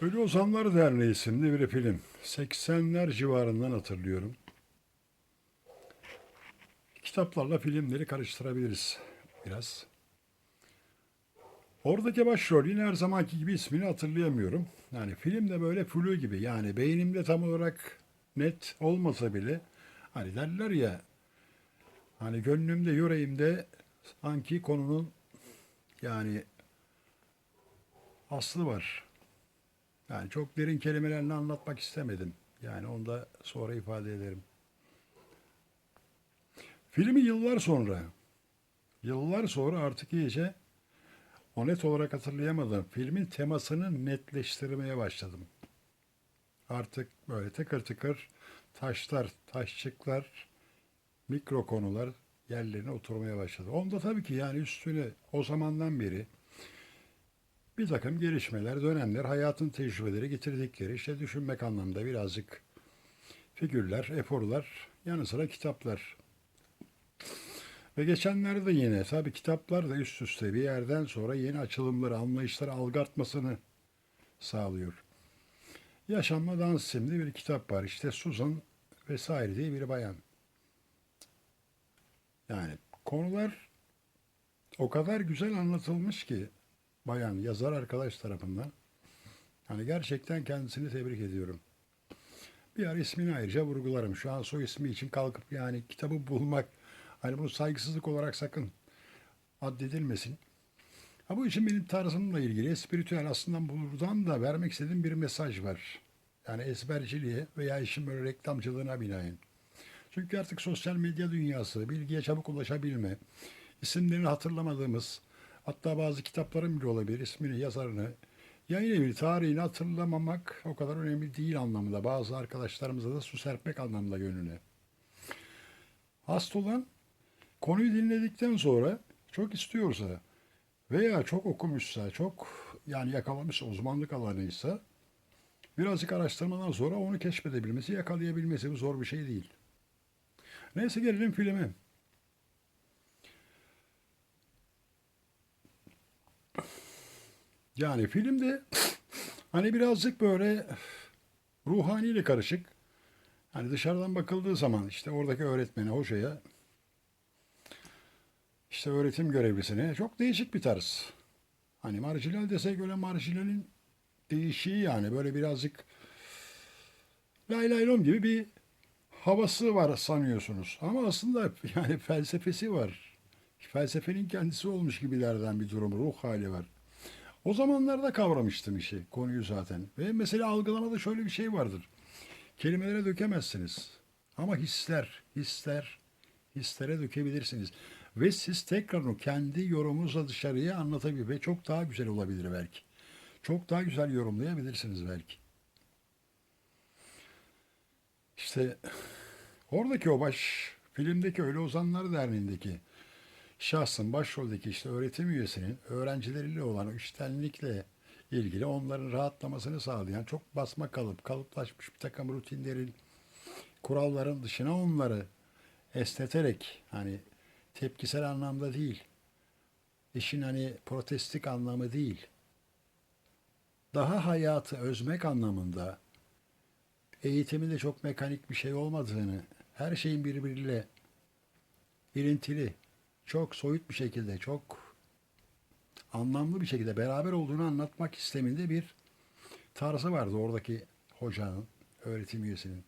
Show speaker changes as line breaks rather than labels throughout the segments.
Ölü Ozanlar Derneği isimli bir film. 80'ler civarından hatırlıyorum. Kitaplarla filmleri karıştırabiliriz biraz. Oradaki başrol yine her zamanki gibi ismini hatırlayamıyorum. Yani film de böyle flu gibi. Yani beynimde tam olarak net olmasa bile hani derler ya hani gönlümde yüreğimde sanki konunun yani aslı var. Yani çok derin kelimelerle anlatmak istemedim. Yani onu da sonra ifade ederim. Filmi yıllar sonra, yıllar sonra artık iyice o net olarak hatırlayamadım. Filmin temasını netleştirmeye başladım. Artık böyle tıkır tıkır taşlar, taşçıklar, mikro konular yerlerine oturmaya başladı. Onda tabii ki yani üstüne o zamandan beri bir takım gelişmeler, dönemler, hayatın tecrübeleri getirdikleri işte düşünmek anlamda birazcık figürler, eforlar, yanı sıra kitaplar. Ve geçenlerde yine tabii kitaplar da üst üste bir yerden sonra yeni açılımları, anlayışları algı sağlıyor. Yaşanma Dans isimli bir kitap var. İşte Susan vesaire diye bir bayan. Yani konular o kadar güzel anlatılmış ki bayan yazar arkadaş tarafından. Hani gerçekten kendisini tebrik ediyorum. Bir ara ismini ayrıca vurgularım. Şu an soy ismi için kalkıp yani kitabı bulmak hani bunu saygısızlık olarak sakın addedilmesin. Ha bu için benim tarzımla ilgili espiritüel aslında buradan da vermek istediğim bir mesaj var. Yani ezberciliğe veya işin böyle reklamcılığına binaen. Çünkü artık sosyal medya dünyası, bilgiye çabuk ulaşabilme, isimlerini hatırlamadığımız, hatta bazı kitapların bile olabilir, ismini, yazarını, yayın evi, tarihini hatırlamamak o kadar önemli değil anlamında. Bazı arkadaşlarımıza da su serpmek anlamında gönlüne. Hasta olan konuyu dinledikten sonra çok istiyorsa veya çok okumuşsa, çok yani yakalamışsa, uzmanlık alanıysa birazcık araştırmadan sonra onu keşfedebilmesi, yakalayabilmesi bu zor bir şey değil. Neyse gelelim filme. Yani filmde hani birazcık böyle ruhaniyle karışık. Hani dışarıdan bakıldığı zaman işte oradaki öğretmeni, hocaya, işte öğretim görevlisine çok değişik bir tarz. Hani marjinal desek öyle marjinalin değişiği yani böyle birazcık lay lay lom gibi bir havası var sanıyorsunuz. Ama aslında yani felsefesi var. Felsefenin kendisi olmuş gibilerden bir durum, ruh hali var. O zamanlarda kavramıştım işi, konuyu zaten. Ve mesela algılamada şöyle bir şey vardır. Kelimelere dökemezsiniz. Ama hisler, hisler, hislere dökebilirsiniz. Ve siz tekrar o kendi yorumunuzla dışarıya anlatabilir ve çok daha güzel olabilir belki. Çok daha güzel yorumlayabilirsiniz belki. İşte oradaki o baş, filmdeki Ölü Ozanlar Derneği'ndeki şahsın başroldeki işte öğretim üyesinin öğrencileriyle olan iştenlikle ilgili onların rahatlamasını sağlayan çok basma kalıp, kalıplaşmış bir takım rutinlerin, kuralların dışına onları esneterek hani tepkisel anlamda değil, işin hani protestik anlamı değil, daha hayatı özmek anlamında eğitimin de çok mekanik bir şey olmadığını, her şeyin birbiriyle ilintili, çok soyut bir şekilde, çok anlamlı bir şekilde beraber olduğunu anlatmak isteminde bir tarzı vardı oradaki hocanın, öğretim üyesinin.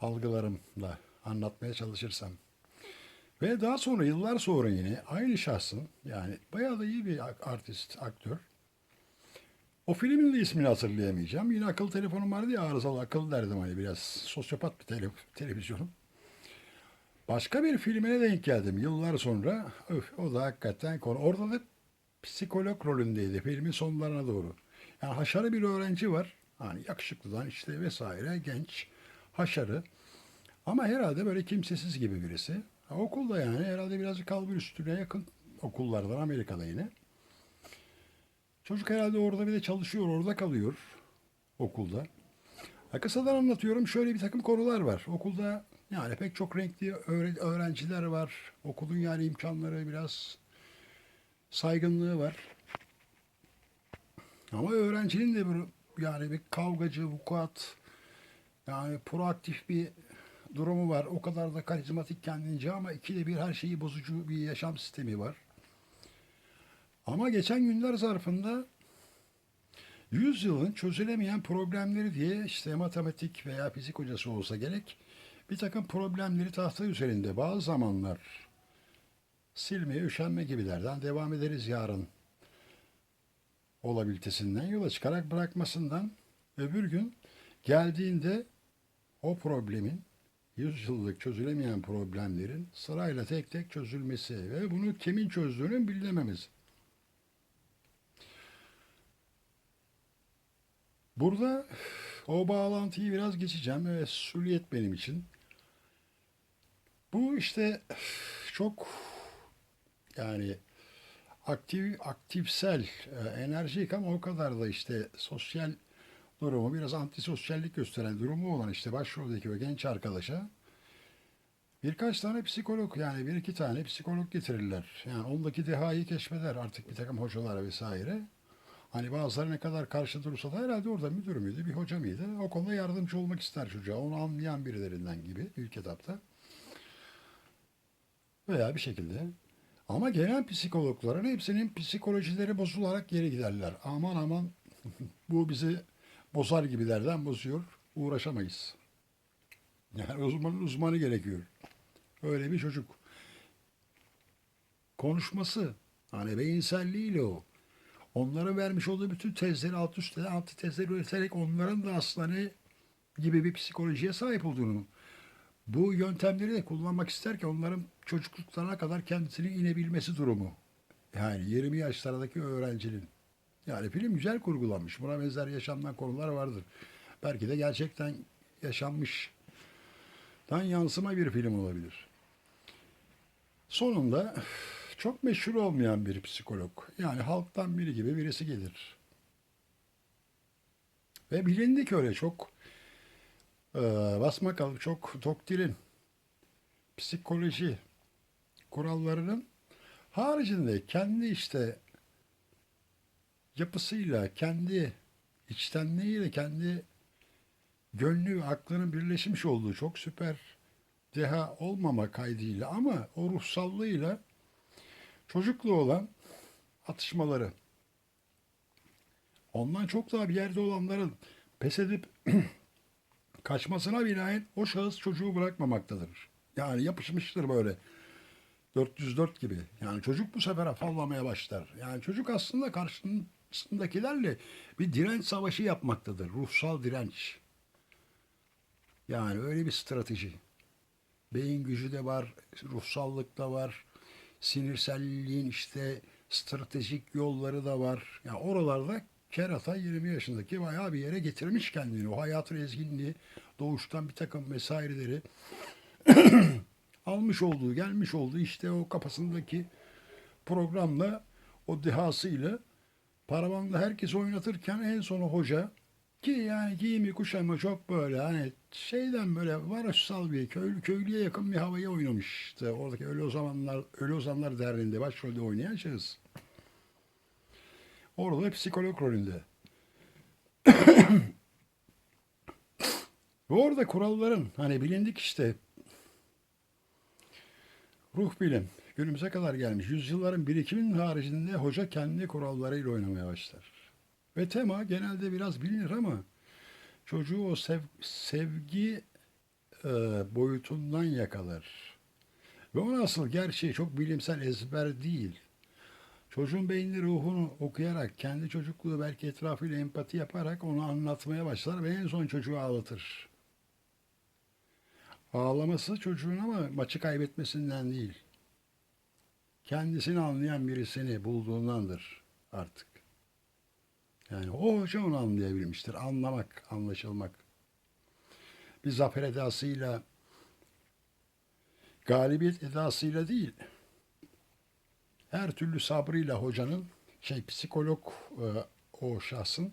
Algılarımla anlatmaya çalışırsam. Ve daha sonra yıllar sonra yine aynı şahsın yani bayağı da iyi bir artist, aktör. O filmin de ismini hatırlayamayacağım. Yine akıllı telefonum vardı ya arızalı akıllı derdim hani biraz sosyopat bir tele, televizyonum. Başka bir filmine denk geldim yıllar sonra. Öf, o da hakikaten konu. Orada da psikolog rolündeydi filmin sonlarına doğru. Yani haşarı bir öğrenci var. Hani yakışıklıdan işte vesaire genç haşarı. Ama herhalde böyle kimsesiz gibi birisi. Ha, okulda yani herhalde birazcık kalbur üstüne yakın okullardan Amerika'da yine. Çocuk herhalde orada bir de çalışıyor, orada kalıyor okulda. Ha, kısadan anlatıyorum şöyle bir takım konular var. Okulda yani pek çok renkli öğre- öğrenciler var. Okulun yani imkanları biraz saygınlığı var. Ama öğrencinin de bir yani bir kavgacı, vukuat, yani proaktif bir durumu var. O kadar da karizmatik kendince ama ikide bir her şeyi bozucu bir yaşam sistemi var. Ama geçen günler zarfında 100 yılın çözülemeyen problemleri diye işte matematik veya fizik hocası olsa gerek bir takım problemleri tahta üzerinde bazı zamanlar silmeye üşenme gibilerden devam ederiz yarın olabilitesinden yola çıkarak bırakmasından öbür gün geldiğinde o problemin 100 yıllık çözülemeyen problemlerin sırayla tek tek çözülmesi ve bunu kimin çözdüğünün bilinememesi. Burada o bağlantıyı biraz geçeceğim. Evet, suliyet benim için. Bu işte çok yani aktif aktifsel, e, enerjik ama o kadar da işte sosyal durumu biraz antisosyallik gösteren durumu olan işte başroldeki o genç arkadaşa birkaç tane psikolog yani bir iki tane psikolog getirirler. Yani ondaki dehayı keşfeder artık bir takım hocalar vesaire. Hani bazıları ne kadar karşı durursa da herhalde orada müdür müydü, bir hoca mıydı? O konuda yardımcı olmak ister çocuğa. Onu anlayan birilerinden gibi ilk etapta. Veya bir şekilde. Ama gelen psikologların hepsinin psikolojileri bozularak geri giderler. Aman aman bu bizi bozar gibilerden bozuyor. Uğraşamayız. Yani uzmanın uzmanı gerekiyor. Öyle bir çocuk. Konuşması, hani beyinselliğiyle o. Onların vermiş olduğu bütün tezleri alt üstte antitezleri üreterek onların da aslında ne gibi bir psikolojiye sahip olduğunu bu yöntemleri de kullanmak isterken onların çocukluklarına kadar kendisini inebilmesi durumu. Yani 20 yaşlardaki öğrencinin. Yani film güzel kurgulanmış. Buna benzer yaşamdan konular vardır. Belki de gerçekten yaşanmış. Dan yansıma bir film olabilir. Sonunda çok meşhur olmayan bir psikolog. Yani halktan biri gibi birisi gelir. Ve bilindik öyle çok e, basmakalıp çok doktrin, psikoloji kurallarının haricinde kendi işte yapısıyla, kendi içtenliğiyle, kendi gönlü ve aklının birleşmiş olduğu çok süper deha olmama kaydıyla ama o ruhsallığıyla çocuklu olan atışmaları ondan çok daha bir yerde olanların pes edip kaçmasına binaen o şahıs çocuğu bırakmamaktadır. Yani yapışmıştır böyle 404 gibi. Yani çocuk bu sefer afallamaya başlar. Yani çocuk aslında karşısındakilerle bir direnç savaşı yapmaktadır. Ruhsal direnç. Yani öyle bir strateji. Beyin gücü de var, ruhsallık da var, sinirselliğin işte stratejik yolları da var. Yani oralarda kerata 20 yaşındaki bayağı bir yere getirmiş kendini. O hayatın ezginliği, doğuştan bir takım vesaireleri almış olduğu, gelmiş olduğu işte o kafasındaki programla, o dehasıyla paravanda herkes oynatırken en sonu hoca ki yani giyimi kuşamı çok böyle hani şeyden böyle varoşsal bir köylü köylüye yakın bir havaya oynamıştı. Oradaki Ölü Ozanlar, Ölü Ozanlar Derneği'nde başrolde oynayan şahıs. Orada psikolog rolünde. Ve orada kuralların hani bilindik işte ruh bilim günümüze kadar gelmiş. Yüzyılların birikiminin haricinde hoca kendi kurallarıyla oynamaya başlar. Ve tema genelde biraz bilinir ama çocuğu o sev, sevgi e, boyutundan yakalar. Ve o nasıl gerçeği çok bilimsel ezber değil. Çocuğun beyni ruhunu okuyarak, kendi çocukluğu belki etrafıyla empati yaparak onu anlatmaya başlar ve en son çocuğu ağlatır. Ağlaması çocuğun ama maçı kaybetmesinden değil. Kendisini anlayan birisini bulduğundandır artık. Yani o hoca onu anlayabilmiştir. Anlamak, anlaşılmak. Bir zafer edasıyla, galibiyet edasıyla değil, her türlü sabrıyla hocanın, şey psikolog e, o şahsın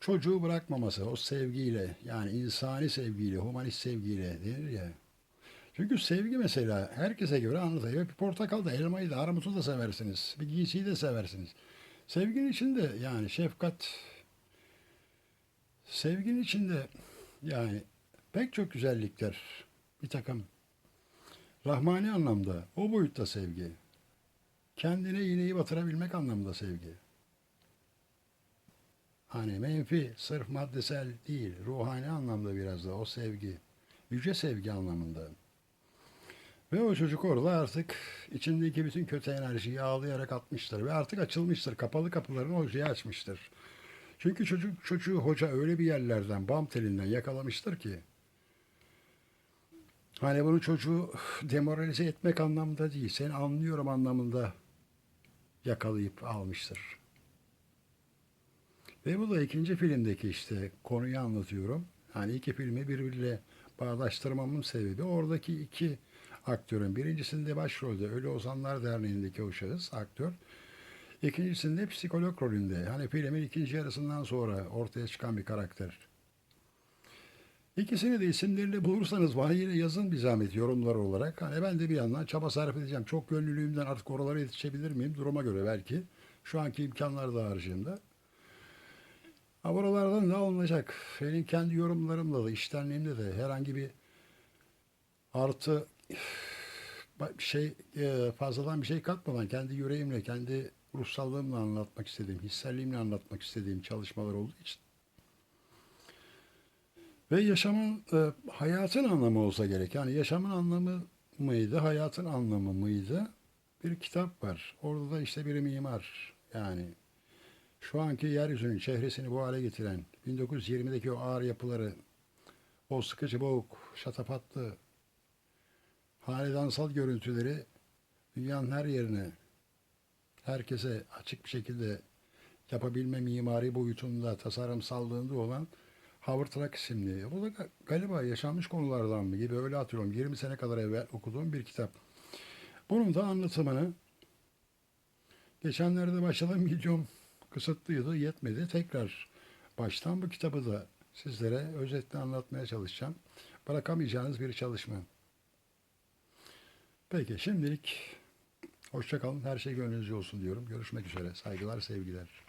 çocuğu bırakmaması, o sevgiyle yani insani sevgiyle, humanist sevgiyle denir ya. Çünkü sevgi mesela herkese göre anlatıyor. Bir portakal da, elmayı da, armutu da seversiniz. Bir giysiyi de seversiniz. Sevginin içinde yani şefkat, sevginin içinde yani pek çok güzellikler, bir takım rahmani anlamda, o boyutta sevgi. Kendine iğneyi batırabilmek anlamında sevgi. Hani menfi, sırf maddesel değil, ruhani anlamda biraz da o sevgi. Yüce sevgi anlamında. Ve o çocuk orada artık içindeki bütün kötü enerjiyi ağlayarak atmıştır. Ve artık açılmıştır. Kapalı kapılarını hocaya açmıştır. Çünkü çocuk çocuğu hoca öyle bir yerlerden, bam telinden yakalamıştır ki. Hani bunu çocuğu demoralize etmek anlamında değil, seni anlıyorum anlamında yakalayıp almıştır. Ve bu da ikinci filmdeki işte konuyu anlatıyorum. Hani iki filmi birbiriyle bağdaştırmamın sebebi oradaki iki aktörün. Birincisinde başrolde Ölü Ozanlar Derneği'ndeki o şahıs aktör. İkincisinde psikolog rolünde. Hani filmin ikinci yarısından sonra ortaya çıkan bir karakter. İkisini de isimlerini bulursanız bana yine yazın bir zahmet yorumlar olarak. Hani ben de bir yandan çaba sarf edeceğim. Çok gönüllülüğümden artık oralara yetişebilir miyim? Duruma göre belki. Şu anki imkanlar da haricinde. Ha buralardan ne alınacak? Benim kendi yorumlarımla da, iştenliğimde de herhangi bir artı şey e, fazladan bir şey katmadan kendi yüreğimle, kendi ruhsallığımla anlatmak istediğim, hisselliğimle anlatmak istediğim çalışmalar olduğu için. Ve yaşamın, e, hayatın anlamı olsa gerek. Yani yaşamın anlamı mıydı, hayatın anlamı mıydı? Bir kitap var. Orada da işte bir mimar. Yani şu anki yeryüzünün çehresini bu hale getiren, 1920'deki o ağır yapıları, o sıkıcı boğuk, şatafatlı, hanedansal görüntüleri dünyanın her yerine, herkese açık bir şekilde yapabilme mimari boyutunda, tasarımsallığında olan Rock isimli. Bu da ga- galiba yaşanmış konulardan mı gibi öyle hatırlıyorum. 20 sene kadar evvel okuduğum bir kitap. Bunun da anlatımını geçenlerde başladığım videom kısıtlıydı, yetmedi. Tekrar baştan bu kitabı da sizlere özetle anlatmaya çalışacağım. Bırakamayacağınız bir çalışma. Peki şimdilik hoşça kalın. Her şey gönlünüzce olsun diyorum. Görüşmek üzere. Saygılar, sevgiler.